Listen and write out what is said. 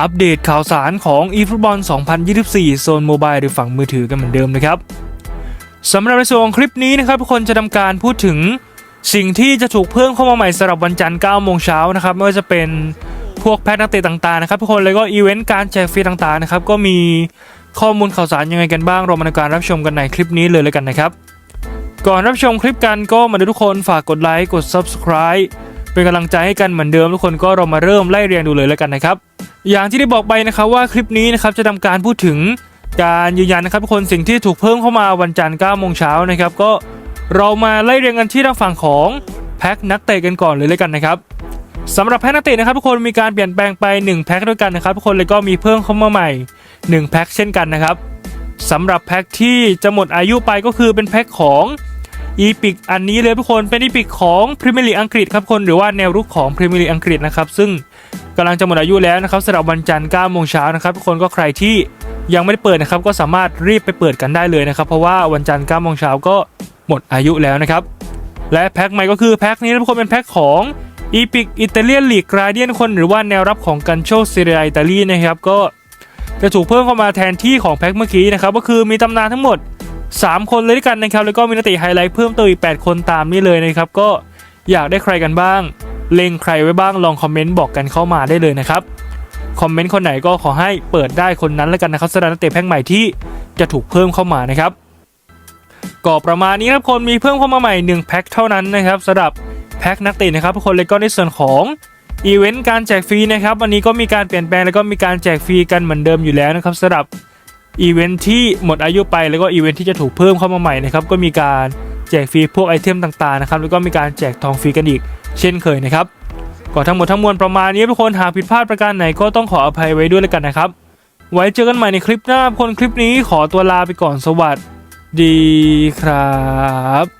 อัปเดตข่าวสารของ eFootball 2024 โซนโมบายหรือฝั่งมือถือกันเหมือนเดิมนะครับสำหรับในส่วนของคลิปนี้นะครับทุกคนจะทำการพูดถึงสิ่งที่จะถูกเพิ่มเข้ามาใหม่สำหรับวันจันทร์9โมงเช้านะครับไม่ว่าจะเป็นพวกแพ็คนักเตะต่างๆนะครับทุกคนแล้วก็อีเวนต์การแจกฟรีต่างๆนะครับก็มีข้อมูลข่าวสารยังไงกันบ้างเรามาในการรับชมกันในคลิปนี้เลยเลยกันนะครับก่อนรับชมคลิปกันก็มาดูทุกคนฝากกดไลค์กด subscribe เป็นกำลังใจให้กันเหมือนเดิมทุกคนก็เรามาเริ่มไล่เรียงดูเลยแล้วกันนะครับ อย่างที่ได้บอกไปนะครับว่าคลิปนี้นะครับจะทำการพูดถึงการยืนยันนะครับทุกคนสิ่งที่ถูกเพิ่มเข้ามาวันจันทร์9โมงเช้านะครับก็เรามาไล่เรียงกันที่ทางฝั่งของแพ็คนักเตะกันก่อนเลยเลยกันนะครับสำหรับแพ็คนักเตะนะครับทุกคนมีการเปลี่ยนแปลงไป 1 แพ็คด้วยกันนะครับทุกคนเลยก็มีเพิ่มเข้ามาใหม่ 1 แพ็คเช่นกันนะครับสำหรับแพ็คที่จะหมดอายุไปก็คือเป็นแพ็คของ อีพิกอันนี้เลยทุกคนเป็นอีพิกของพรีเมียร์ลีกอังกฤษครับคนหรือว่าแนวรุกของพรีเมียร์ลีกอังกฤษนะครับซึ่งกำลังจะหมดอายุแล้วนะครับสำหรับวันจันทร์9โมงเช้านะครับทุกคนก็ใครที่ยังไม่ได้เปิดนะครับก็สามารถรีบไปเปิดกันได้เลยนะครับเพราะว่าวันจันทร์9โมงเช้าก็หมดอายุแล้วนะครับและแพ็คใหม่ก็คือแพ็คนี้ทุกคนเป็นแพ็คของอีพิกอิตาเลียนลีกกราเดียนคนหรือว่าแนวรับของกันโชซีเรียอิตาลีนะครับก็จะถูกเพิ่มเข้ามาแทนที่ของแพ็คเมื่อกี้นะครับก็คือมีตำนานทั้งหมด 3 คนเลยด้วยกันนะครับ แล้วก็มีนักเตะไฮไลท์เพิ่มเติมอีก 8 คนตามนี้เลยนะครับ ก็อยากได้ใครกันบ้าง เล็งใครไว้บ้างลองคอมเมนต์บอกกันเข้ามาได้เลยนะครับคอมเมนต์คนไหนก็ขอให้เปิดได้คนนั้นแล้วกันนะครับสำหรับนักเตะแพ็คใหม่ที่จะถูกเพิ่มเข้ามานะครับก็ประมาณนี้ครับคนมีเพิ่มเข้ามาใหม่1แพ็คเท่านั้นนะครับสำหรับแพ็คนักเตะนะครับทุกคนเลยก็ในส่วนของอีเวนต์การแจกฟรีนะครับวันนี้ก็มีการเปลี่ยนแปลงแล้วก็มีการแจกฟรีกันเหมือนเดิมอยู่แล้วนะครับสำหรับ อีเวนท์ที่หมดอายุไปแล้วก็อีเวนท์ที่จะถูกเพิ่มเข้ามาใหม่นะครับก็มีการแจกฟรีพวกไอเทมต่างๆนะครับแล้วก็มีการแจกทองฟรีกันอีกเช่นเคยนะครับก็ทั้งหมดทั้งมวลประมาณนี้ทุกคนหากผิดพลาดประการไหนก็ต้องขออภัยไว้ด้วยแล้วกันนะครับ ไว้เจอกันใหม่ในคลิปหน้าคนคลิปนี้ขอตัวลาไปก่อนสวัสดีครับ